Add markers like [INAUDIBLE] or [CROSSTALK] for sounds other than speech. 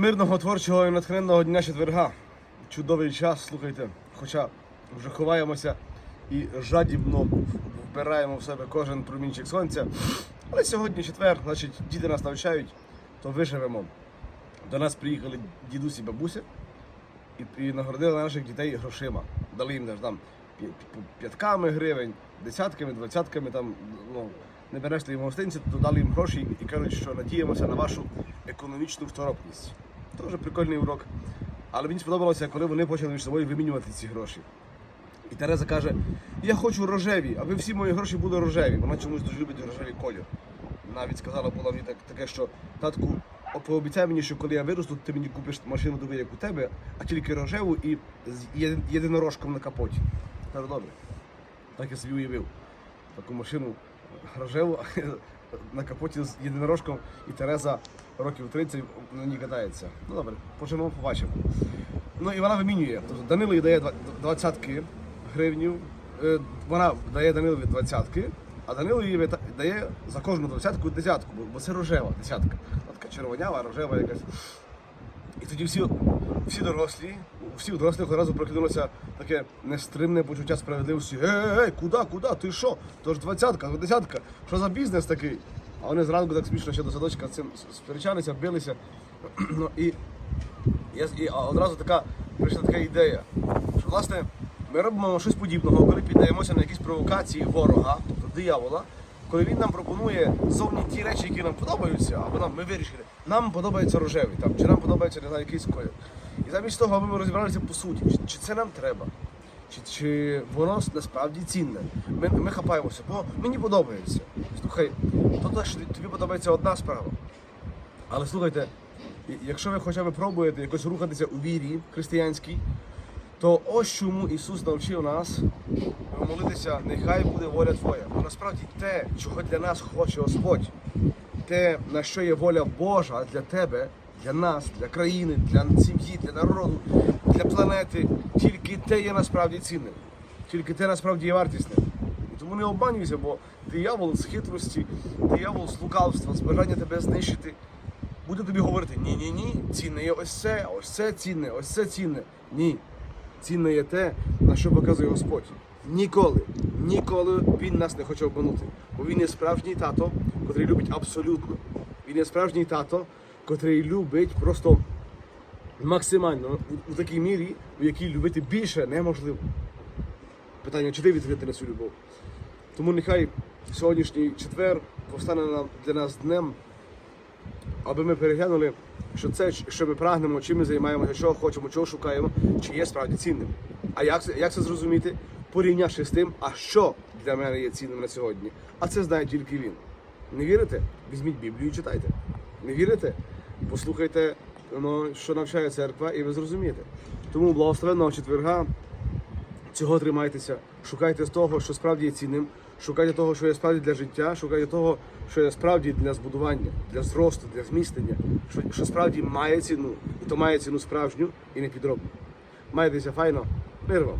Мирного творчого і натхненного дня четверга. Чудовий час, слухайте. Хоча вже ховаємося і жадібно вбираємо в себе кожен промінчик сонця. Але сьогодні четвер, значить, діти нас навчають, то виживемо. До нас приїхали дідусі і бабуся і, і нагородили наших дітей грошима. Дали їм там п'я- п'я- п'ятками гривень, десятками, двадцятками там, ну, не береш їм гостинці, то дали їм гроші і кажуть, що надіємося на вашу економічну второпність. Дуже прикольний урок. Але мені сподобалося, коли вони почали між собою вимінювати ці гроші. І Тереза каже: Я хочу рожеві, аби всі мої гроші були рожеві. Вона чомусь дуже любить рожевий колір. Навіть сказала була мені так, таке, що татку, пообіцяй мені, що коли я виросту, ти мені купиш машину таку, як у тебе, а тільки рожеву і з єдинорожком на капоті. Кажу, добре. Так я собі уявив. Таку машину рожеву на капоті з єдинорожком, і Тереза років 30 на ній катається. Ну добре, поживемо, побачимо. Ну і вона вимінює. Тобто Данило їй дає два- двадцятки гривнів, е, вона дає Данилові двадцятки, а Данило їй дає за кожну двадцятку десятку, бо- це рожева десятка. Така червонява, рожева якась. І тоді всі, всі дорослі, всіх дорослих одразу прокинулося таке нестримне почуття справедливості. Ей, ей, куди, куди, ти що? То ж двадцятка, десятка. Що за бізнес такий? А вони зранку так смішно ще до садочка цим сперечалися, билися. [CLEARS THROAT] Ну, і, я, і одразу така прийшла така ідея, що власне ми робимо щось подібного, коли піддаємося на якісь провокації ворога, тобто диявола, коли він нам пропонує зовні ті речі, які нам подобаються, або нам ми вирішили, нам подобається рожевий, там, чи нам подобається не знаю, якийсь колір. І замість того, аби ми розібралися по суті, чи це нам треба, чи, чи воно насправді цінне. Ми, ми хапаємося, бо мені подобається. Слухай, то те, що тобі подобається одна справа. Але слухайте, якщо ви хоча б пробуєте якось рухатися у вірі християнській, то ось чому Ісус навчив нас молитися, нехай буде воля Твоя. Бо насправді те, чого для нас хоче Господь, те, на що є воля Божа для тебе, для нас, для країни, для сім'ї, для народу, для планети, тільки те є насправді цінним. Тільки те насправді є вартісним. І тому не обманюйся, бо диявол з хитрості, диявол з лукавства, з бажання тебе знищити, буде тобі говорити: ні, ні, ні, цінне є ось це, ось це цінне, ось це цінне. Ні. Цінне є те, на що показує Господь. Ніколи, ніколи він нас не хоче обманути. Бо він є справжній тато, котрий любить абсолютно. Він є справжній тато, котрий любить просто максимально у, у такій мірі, у якій любити більше неможливо. Питання, чи ти відкрити на цю любов? Тому нехай сьогоднішній четвер повстане нам- для нас днем, аби ми переглянули, що це, що ми прагнемо, чим ми займаємося, чого хочемо, чого шукаємо, чи є справді цінним. А як це, як це зрозуміти? Порівнявши з тим, а що для мене є цінним на сьогодні. А це знає тільки він. Не вірите? Візьміть Біблію і читайте. Не вірите? Послухайте, ну, що навчає церква, і ви зрозумієте. Тому благословенного четверга. Цього тримайтеся, шукайте з того, що справді є цінним, шукайте того, що є справді для життя, шукайте того, що є справді для збудування, для зросту, для змістення, що, що справді має ціну, і то має ціну справжню і не підробну. Майтеся файно, мир вам!